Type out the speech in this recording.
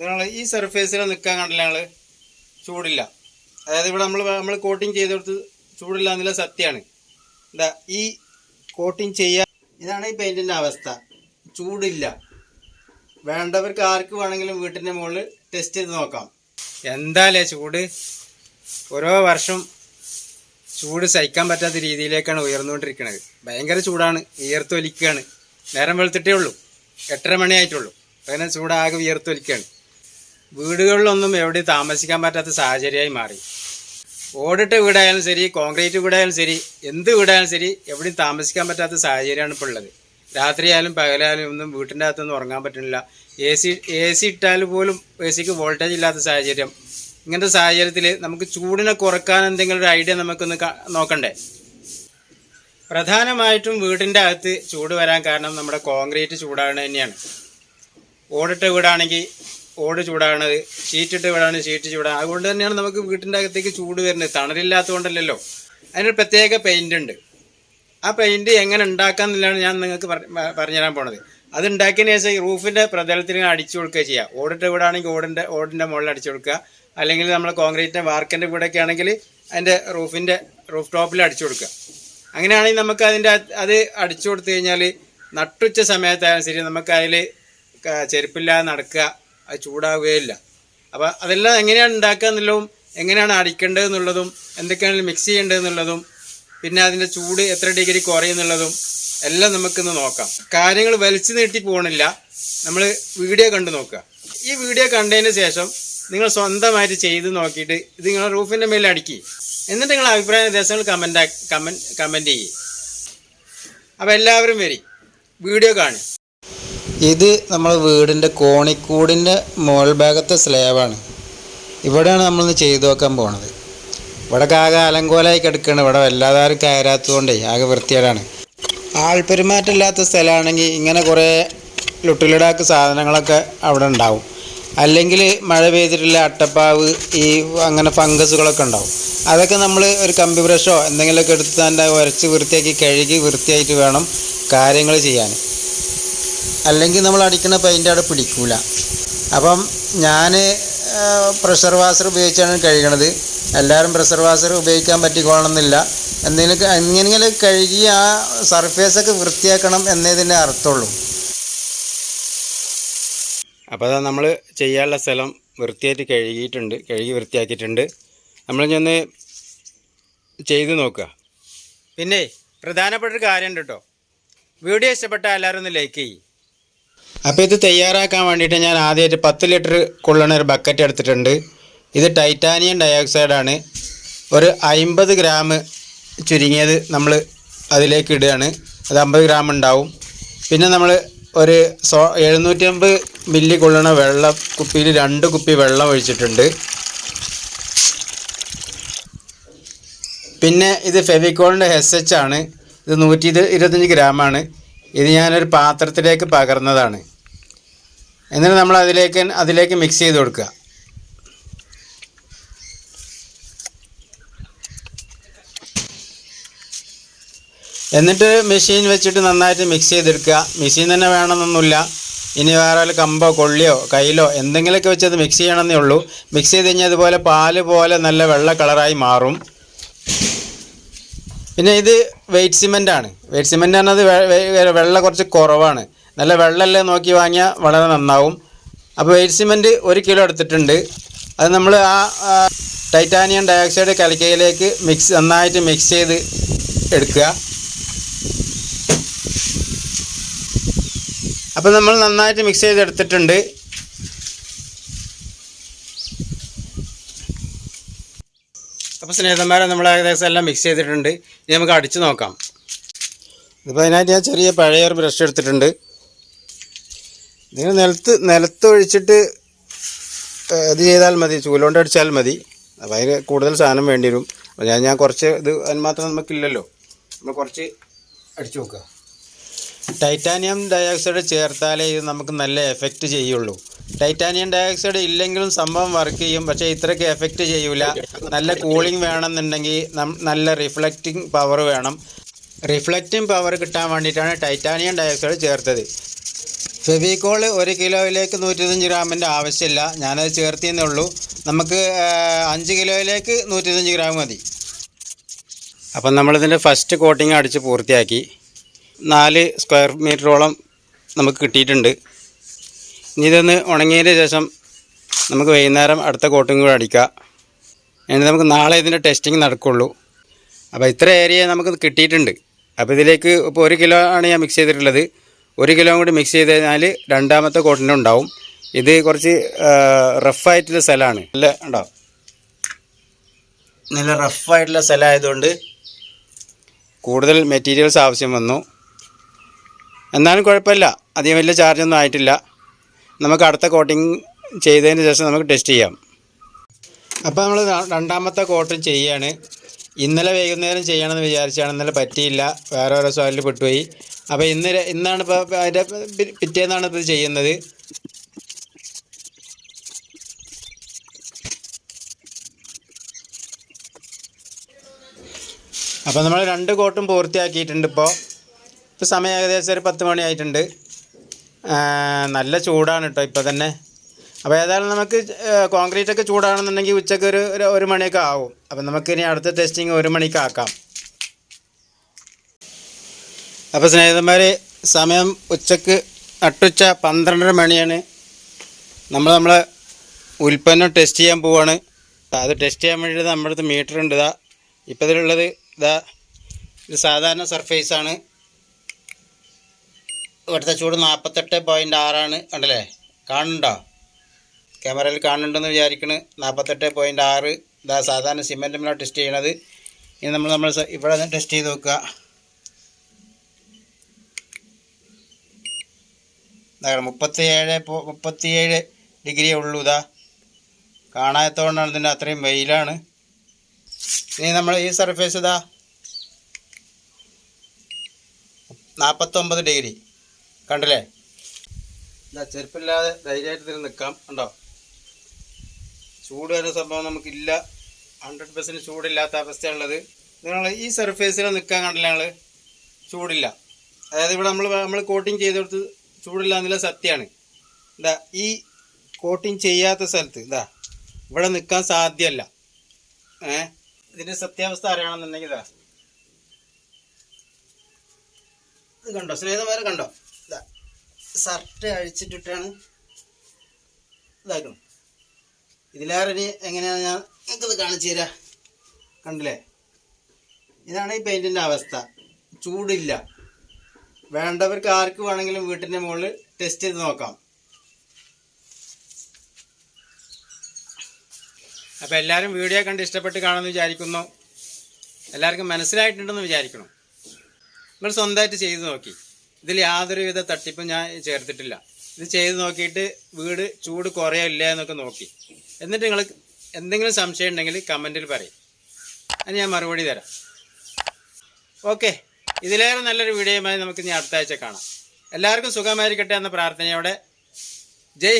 നിങ്ങൾ ഈ സർഫേസിൽ നിൽക്കാൻ കണ്ടില്ല ഞങ്ങൾ ചൂടില്ല. അതായത് ഇവിടെ നമ്മൾ നമ്മൾ കോട്ടിങ് ചെയ്ത് കൊടുത്ത് ചൂടില്ല എന്നുള്ള സത്യമാണ് എന്താ ഈ കോട്ടിങ് ചെയ്യാൻ ഇതാണ് ഈ പെയിന്റിന്റെ അവസ്ഥ. ചൂടില്ല. വേണ്ടവർക്ക് ആർക്ക് വേണമെങ്കിലും വീട്ടിന്റെ മുകളിൽ ടെസ്റ്റ് ചെയ്ത് നോക്കാം. എന്തായാലേ ചൂട്? ഓരോ വർഷം ചൂട് സഹിക്കാൻ പറ്റാത്ത രീതിയിലേക്കാണ് ഉയർന്നുകൊണ്ടിരിക്കുന്നത് ഭയങ്കര ചൂടാണ്. വിയർത്തൊലിക്കുകയാണ് നേരം വെളുത്തിട്ടേ ഉള്ളൂ. എട്ടര മണിയായിട്ടുള്ളൂ. അങ്ങനെ ചൂടാകെ വിയർത്തൊലിക്കുകയാണ് വീടുകളിലൊന്നും എവിടെ താമസിക്കാൻ പറ്റാത്ത സാഹചര്യമായി മാറി. ഓടിട്ട വീടായാലും ശരി കോൺക്രീറ്റ് വീടായാലും ശരി എന്ത് വീടായാലും ശരി എവിടെയും താമസിക്കാൻ പറ്റാത്ത സാഹചര്യമാണ് ഇപ്പോൾ ഉള്ളത്. രാത്രിയായാലും പകലായാലും ഒന്നും വീട്ടിന്റെ അകത്തൊന്നും ഉറങ്ങാൻ പറ്റുന്നില്ല. എ സി എ സി ഇട്ടാൽ പോലും എ സിക്ക് വോൾട്ടേജ് ഇല്ലാത്ത സാഹചര്യം. ഇങ്ങനത്തെ സാഹചര്യത്തിൽ നമുക്ക് ചൂടിനെ കുറയ്ക്കാൻ എന്തെങ്കിലും ഒരു ഐഡിയ നമുക്കൊന്ന് നോക്കണ്ടേ? പ്രധാനമായിട്ടും വീടിന്റെ അകത്ത് ചൂട് വരാൻ കാരണം നമ്മുടെ കോൺക്രീറ്റ് ചൂടാണ് തന്നെയാണ്. ഓടിട്ട വീടാണെങ്കിൽ ഓട് ചൂടാണ് ഷീറ്റിട്ട് വിടാണ് ഷീറ്റ് ചൂടാണ്. അതുകൊണ്ട് തന്നെയാണ് നമുക്ക് വീട്ടിന്റെ അകത്തേക്ക് ചൂട് വരുന്നത്. തണലില്ലാത്തതുകൊണ്ടല്ലല്ലോ. അതിനൊരു പ്രത്യേക പെയിന്റ് ഉണ്ട്. ആ പെയിന്റ് എങ്ങനെ ഉണ്ടാക്കാമെന്നുള്ളതാണ് ഞാൻ നിങ്ങൾക്ക് പറഞ്ഞുതരാൻ പോണത്. അത് ഉണ്ടാക്കിയതിന് ശേഷം ഈ റൂഫിന്റെ പ്രതലത്തിൽ അടിച്ചു കൊടുക്കുക ചെയ്യുക ഓടിട്ട വീടാണെങ്കിൽ ഓടിന്റെ ഓടിന്റെ മുകളിൽ അടിച്ചു കൊടുക്കുക. അല്ലെങ്കിൽ നമ്മൾ കോൺക്രീറ്റിന്റെ വാർക്കിന്റെ വീടൊക്കെ ആണെങ്കിൽ അതിന്റെ റൂഫിന്റെ റൂഫ് ടോപ്പിൽ അടിച്ചു കൊടുക്കുക. അങ്ങനെയാണെങ്കിൽ നമുക്ക് അതിന്റെ അത് അത് അടിച്ചു കൊടുത്തു കഴിഞ്ഞാൽ നട്ടുച്ച സമയത്തായാലും ശരി നമുക്ക് അതിൽ ചെരുപ്പില്ലാതെ നടക്കുക. അത് ചൂടാവുകയില്ല അപ്പോൾ അതെല്ലാം എങ്ങനെയാണ് ഉണ്ടാക്കുക എന്നുള്ളതും എങ്ങനെയാണ് അടിക്കേണ്ടത് എന്നുള്ളതും എന്തൊക്കെയാണ് മിക്സ് ചെയ്യേണ്ടത് എന്നുള്ളതും പിന്നെ അതിന്റെ ചൂട് എത്ര ഡിഗ്രി കുറയുന്നുള്ളതും എല്ലാം നമുക്കിന്ന് നോക്കാം. കാര്യങ്ങൾ വലിച്ചു നീട്ടി പോകണില്ല നമ്മൾ വീഡിയോ കണ്ടു നോക്കുക. ഈ വീഡിയോ കണ്ടതിന് ശേഷം നിങ്ങൾ സ്വന്തമായിട്ട് ചെയ്ത് നോക്കിയിട്ട് ഇത് നിങ്ങൾ റൂഫിന്റെ മേലെ അടിക്കുക എന്നിട്ട് നിങ്ങൾ അഭിപ്രായ നിർദ്ദേശങ്ങൾ കമന്റ് കമൻ കമന്റ് ചെയ്യും. അപ്പോൾ എല്ലാവരും വരി. വീഡിയോ കാണും ഇത് നമ്മൾ വീടിന്റെ കോണിക്കൂടിന്റെ മുകൾ ഭാഗത്തെ സ്ലാബാണ്. ഇവിടെയാണ് നമ്മളിന്ന് ചെയ്തു നോക്കാൻ പോണത്. ഇവിടെ ആകെ അലങ്കോലായി കിടക്കുകയാണ് ഇവിടെ വല്ലാതെ ആരും കയറാത്തതുകൊണ്ടേ ആകെ വൃത്തികേടാണ്. ആൾപെരുമാറ്റമില്ലാത്ത സ്ഥലമാണെങ്കിൽ ഇങ്ങനെ കുറേ ലുട്ടിലിടാക്ക് സാധനങ്ങളൊക്കെ അവിടെ ഉണ്ടാവും. അല്ലെങ്കിൽ മഴ പെയ്തിട്ടുള്ള അട്ടപ്പാവ് ഈ അങ്ങനെ ഫംഗസുകളൊക്കെ ഉണ്ടാവും. അതൊക്കെ നമ്മൾ ഒരു കമ്പി ബ്രഷോ എന്തെങ്കിലുമൊക്കെ എടുത്ത് തന്നെ ഉരച്ച് വൃത്തിയാക്കി കഴുകി വൃത്തിയായിട്ട് വേണം കാര്യങ്ങൾ ചെയ്യാൻ. അല്ലെങ്കിൽ നമ്മൾ അടിക്കുന്ന പെയിന്റ് അവിടെ പിടിക്കൂല. അപ്പം ഞാൻ പ്രഷർ വാഷർ ഉപയോഗിച്ചാണ് കഴുകണത്. എല്ലാവരും പ്രഷർ വാഷർ ഉപയോഗിക്കാൻ പറ്റിക്കോളണമെന്നില്ല. എന്തെങ്കിലും എങ്ങനെയെങ്കിലും കഴുകി ആ സർഫേസൊക്കെ വൃത്തിയാക്കണം എന്നതിന്റെ അർത്ഥമുള്ളൂ. അപ്പോൾ നമ്മൾ ചെയ്യാനുള്ള സ്ഥലം വൃത്തിയായിട്ട് കഴുകിയിട്ടുണ്ട് കഴുകി വൃത്തിയാക്കിയിട്ടുണ്ട്. നമ്മൾ ഒന്ന് ചെയ്ത് നോക്കുക. പിന്നെ പ്രധാനപ്പെട്ട ഒരു കാര്യമുണ്ട് കേട്ടോ. വീഡിയോ ഇഷ്ടപ്പെട്ടാൽ എല്ലാവരും ഒന്ന് ലൈക്ക് ചെയ്യും. അപ്പോൾ ഇത് തയ്യാറാക്കാൻ വേണ്ടിയിട്ട് ഞാൻ ആദ്യമായിട്ട് പത്ത് ലിറ്റർ കൊള്ളണ ഒരു ബക്കറ്റ് എടുത്തിട്ടുണ്ട്. ഇത് ടൈറ്റാനിയം ഡയോക്സൈഡാണ് ഒരു അമ്പത് ഗ്രാം ചുരുങ്ങിയത് നമ്മൾ അതിലേക്ക് ഇടുകയാണ്. അത് അമ്പത് ഗ്രാം ഉണ്ടാവും. പിന്നെ നമ്മൾ ഒരു സോ എഴുന്നൂറ്റമ്പത് മില്ലി കൊള്ളണ വെള്ള കുപ്പിയിൽ രണ്ട് കുപ്പി വെള്ളം ഒഴിച്ചിട്ടുണ്ട്. പിന്നെ ഇത് ഫെവിക്കോളിന്റെ എസ് എച്ച് ആണ്. ഇത് നൂറ്റി ഇരുപത്തഞ്ച് ഗ്രാമാണ് ഇത് ഞാനൊരു പാത്രത്തിലേക്ക് പകർന്നതാണ്. എന്നിട്ട് നമ്മൾ അതിലേക്ക് അതിലേക്ക് മിക്സ് ചെയ്ത് കൊടുക്കുക. എന്നിട്ട് മെഷീൻ വെച്ചിട്ട് നന്നായിട്ട് മിക്സ് ചെയ്തെടുക്കുക. മെഷീൻ തന്നെ വേണമെന്നൊന്നുമില്ല. ഇനി വേറെ കമ്പോ കൊള്ളിയോ കയ്യിലോ എന്തെങ്കിലുമൊക്കെ വെച്ച് അത് മിക്സ് ചെയ്യണമെന്നേ ഉള്ളൂ. മിക്സ് ചെയ്ത് കഴിഞ്ഞാൽ അതുപോലെ പാൽ പോലെ നല്ല വെള്ള കളറായി മാറും. പിന്നെ ഇത് വെയിറ്റ് സിമെന്റ് ആണ്. വെയിറ്റ് സിമെന്റ് പറഞ്ഞത് വെള്ളം കുറച്ച് കുറവാണ്. നല്ല വെള്ളമല്ലേ നോക്കി വാങ്ങിയാൽ വളരെ നന്നാവും. അപ്പോൾ വെയിറ്റ് സിമെന്റ് ഒരു കിലോ എടുത്തിട്ടുണ്ട്. അത് നമ്മൾ ആ ടൈറ്റാനിയം ഡയോക്സൈഡ് കലക്കയിലേക്ക് മിക്സ് നന്നായിട്ട് മിക്സ് ചെയ്ത് എടുക്കുക. അപ്പോൾ നമ്മൾ നന്നായിട്ട് മിക്സ് ചെയ്ത് അപ്പോൾ സ്നേഹിതന്മാരെ നമ്മൾ ഏകദേശം എല്ലാം മിക്സ് ചെയ്തിട്ടുണ്ട്. ഇനി നമുക്ക് അടിച്ച് നോക്കാം. ഇതിപ്പോൾ അതിനായിട്ട് ഞാൻ ചെറിയ പഴയ ബ്രഷ് എടുത്തിട്ടുണ്ട്. ഇതിന് നിലത്ത് ഒഴിച്ചിട്ട് ഇത് ചെയ്താൽ മതി. ചൂലോണ്ട് അടിച്ചാൽ മതി. അപ്പോൾ അതിന് കൂടുതൽ സാധനം വേണ്ടി വരും. ഞാൻ ഞാൻ കുറച്ച് ഇത് അതിന് മാത്രം നമുക്കില്ലല്ലോ. നമ്മൾ കുറച്ച് അടിച്ചു നോക്കുക. ടൈറ്റാനിയം ഡയോക്സൈഡ് ചേർത്താലേ ഇത് നമുക്ക് നല്ല എഫക്റ്റ് ചെയ്യുള്ളൂ. ടൈറ്റാനിയം ഡയോക്സൈഡ് ഇല്ലെങ്കിലും സംഭവം വർക്ക് ചെയ്യും. പക്ഷേ ഇത്രയ്ക്ക് എഫക്റ്റ് ചെയ്യൂല. നല്ല കൂളിംഗ് വേണമെന്നുണ്ടെങ്കിൽ നല്ല റിഫ്ലക്റ്റിംഗ് പവർ വേണം. റിഫ്ലക്റ്റിംഗ് പവർ കിട്ടാൻ വേണ്ടിയിട്ടാണ് ടൈറ്റാനിയം ഡയോക്സൈഡ് ചേർത്തത്. ഫെവിക്കോൾ ഒരു കിലോയിലേക്ക് നൂറ്റിരുപത്തഞ്ച് ഗ്രാമിന്റെ ആവശ്യമില്ല. ഞാനത് ചേർത്തിയെന്നേ ഉള്ളൂ. നമുക്ക് അഞ്ച് കിലോയിലേക്ക് നൂറ്റിരുപത്തഞ്ച് ഗ്രാം മതി. അപ്പം നമ്മളിതിന്റെ ഫസ്റ്റ് കോട്ടിങ് അടിച്ച് പൂർത്തിയാക്കി. നാല് സ്ക്വയർ മീറ്ററോളം നമുക്ക് കിട്ടിയിട്ടുണ്ട്. ഇനി ഇതൊന്ന് ഉണങ്ങിയതിന്റെ ശേഷം നമുക്ക് വൈകുന്നേരം അടുത്ത കോട്ടിങ് കൂടെ അടിക്കാം. എന്നിട്ട് നമുക്ക് നാളെ ഇതിന്റെ ടെസ്റ്റിംഗ് നടക്കുള്ളൂ. അപ്പോൾ ഇത്ര ഏരിയ നമുക്ക് കിട്ടിയിട്ടുണ്ട്. അപ്പോൾ ഇതിലേക്ക് ഇപ്പോൾ ഒരു കിലോ ആണ് ഞാൻ മിക്സ് ചെയ്തിട്ടുള്ളത്. ഒരു കിലോ കൂടി മിക്സ് ചെയ്ത് കഴിഞ്ഞാൽ രണ്ടാമത്തെ കോട്ടിന്റെ ഉണ്ടാവും. ഇത് കുറച്ച് റഫായിട്ടുള്ള സ്ഥലമാണ്. നല്ല ഉണ്ടാവും നല്ല റഫായിട്ടുള്ള സ്ഥലമായതുകൊണ്ട് കൂടുതൽ മെറ്റീരിയൽസ് ആവശ്യം വന്നു. എന്നാലും കുഴപ്പമില്ല. അധികം വലിയ ചാർജൊന്നും ആയിട്ടില്ല. നമുക്ക് അടുത്ത കോട്ടിങ് ചെയ്തതിന് ശേഷം നമുക്ക് ടെസ്റ്റ് ചെയ്യാം. അപ്പോൾ നമ്മൾ രണ്ടാമത്തെ കോട്ടിങ് ചെയ്യാണ്. ഇന്നലെ വൈകുന്നേരം ചെയ്യണമെന്ന് വിചാരിച്ചാണ്. ഇന്നലെ പറ്റിയില്ല. വേറെ ഓരോ സോയിലിൽ പെട്ടുപോയി. അപ്പോൾ ഇന്ന് ഇന്നാണ് ഇപ്പോൾ അതിന്റെ പിറ്റേന്നാണ് ഇപ്പോൾ ചെയ്യുന്നത്. അപ്പോൾ നമ്മൾ രണ്ട് കോട്ടും പൂർത്തിയാക്കിയിട്ടുണ്ട് ഇപ്പോൾ ഇപ്പോൾ സമയം ഏകദേശം ഒരു പത്ത് മണിയായിട്ടുണ്ട്. നല്ല ചൂടാണ് കേട്ടോ ഇപ്പോൾ തന്നെ. അപ്പോൾ ഏതായാലും നമുക്ക് കോൺക്രീറ്റ് ഒക്കെ ചൂടാണെന്നുണ്ടെങ്കിൽ ഉച്ചയ്ക്ക് ഒരു ഒരു മണിയൊക്കെ ആവും. അപ്പം നമുക്ക് ഇനി അടുത്ത ടെസ്റ്റിംഗ് ഒരു മണിക്ക് ആക്കാം. അപ്പോൾ സ്നേഹിതന്മാർ സമയം ഉച്ചയ്ക്ക് നട്ടുച്ച പന്ത്രണ്ടര മണിയാണ്. നമ്മൾ നമ്മളെ ഉൽപ്പന്നം ടെസ്റ്റ് ചെയ്യാൻ പോവാണ്. അത് ടെസ്റ്റ് ചെയ്യാൻ വേണ്ടിയിട്ട് നമ്മുടെ അടുത്ത് മീറ്റർ ഉണ്ട് ഇതാ. ഇപ്പോൾ ഇതിലുള്ളത് ഇതാ ഇത് സാധാരണ സർഫേസാണ് ഇവിടുത്തെ ചൂട് നാൽപ്പത്തെട്ട് പോയിന്റ് ആറാണ്. ഉണ്ടല്ലേ കാണുന്നുണ്ടോ? ക്യാമറയിൽ കാണുന്നുണ്ടെന്ന് വിചാരിക്കണ്. നാൽപ്പത്തെട്ട് പോയിന്റ് ആറ്. ഇതാ സാധാരണ സിമെന്റുമ്മലാണ് ടെസ്റ്റ് ചെയ്യണത്. ഇനി നമ്മൾ നമ്മൾ ഇവിടെ ടെസ്റ്റ് ചെയ്ത് നോക്കുക. മുപ്പത്തി ഏഴ് മുപ്പത്തി മുപ്പത്തിയേഴ് ഡിഗ്രിയേ ഉള്ളൂ ഇതാ. കാണാത്തതുകൊണ്ടാണ് ഇതിന്റെ അത്രയും വെയിലാണ്. ഇനി നമ്മൾ ഈ സർഫേസ് ഇതാ. നാൽപ്പത്തൊമ്പത് ഡിഗ്രി. കണ്ടില്ലേ? എന്താ ചെരുപ്പില്ലാതെ ധൈര്യമായിട്ട് ഇതിൽ നിൽക്കാം ഉണ്ടോ ചൂട് വരുന്ന സംഭവം നമുക്കില്ല. ഹൺഡ്രഡ് പെർസെന്റ് ചൂടില്ലാത്ത അവസ്ഥയാണുള്ളത്. നിങ്ങൾ ഈ സർഫേസിൽ നിൽക്കാൻ കണ്ടില്ല ഞങ്ങൾ ചൂടില്ല. അതായത് ഇവിടെ നമ്മൾ നമ്മൾ കോട്ടിങ് ചെയ്ത് കൊടുത്ത് ചൂടില്ല എന്നുള്ള സത്യമാണ്. എന്താ ഈ കോട്ടിങ് ചെയ്യാത്ത സ്ഥലത്ത് ഇതാ ഇവിടെ നിൽക്കാൻ സാധ്യമല്ല. ഏ? ഇതിന്റെ സത്യാവസ്ഥ അറിയണമെന്നുണ്ടെങ്കിൽ ഇതാ. ഇത് കണ്ടോ? സ്നേഹിതന്മാരെ കണ്ടോ? ഷർട്ട് അഴിച്ചിട്ടിട്ടാണ് ഇതാക്കണം ഇതിലേറെ എങ്ങനെയാണ് ഞാൻ നിങ്ങൾക്കിത് കാണിച്ചു തരാം. കണ്ടില്ലേ? ഇതാണ് ഈ പെയിന്റിന്റെ അവസ്ഥ. ചൂടില്ല. വേണ്ടവർക്ക് ആർക്ക് വേണമെങ്കിലും വീട്ടിന്റെ മുകളിൽ ടെസ്റ്റ് ചെയ്ത് നോക്കാം. അപ്പോൾ എല്ലാവരും വീഡിയോ കണ്ട് ഇഷ്ടപ്പെട്ട് കാണുമെന്ന് വിചാരിക്കുന്നു. എല്ലാവർക്കും മനസ്സിലായിട്ടുണ്ടെന്ന് വിചാരിക്കണം. നിങ്ങൾ സ്വന്തമായിട്ട് ചെയ്ത് നോക്കി. ഇതിൽ യാതൊരുവിധ തട്ടിപ്പും ഞാൻ ചേർത്തിട്ടില്ല. ഇത് ചെയ്ത് നോക്കിയിട്ട് വീട് ചൂട് കുറയോ ഇല്ല എന്നൊക്കെ നോക്കി. എന്നിട്ട് നിങ്ങൾ എന്തെങ്കിലും സംശയം ഉണ്ടെങ്കിൽ കമന്റിൽ പറയും. അത് ഞാൻ മറുപടി തരാം. ഓക്കെ. ഇതിലേറെ നല്ലൊരു വീഡിയോയുമായി നമുക്ക് ഇനി അടുത്ത ആഴ്ച കാണാം. എല്ലാവർക്കും സുഖമായിരിക്കട്ടെ എന്ന പ്രാർത്ഥനയോടെ. ജയ്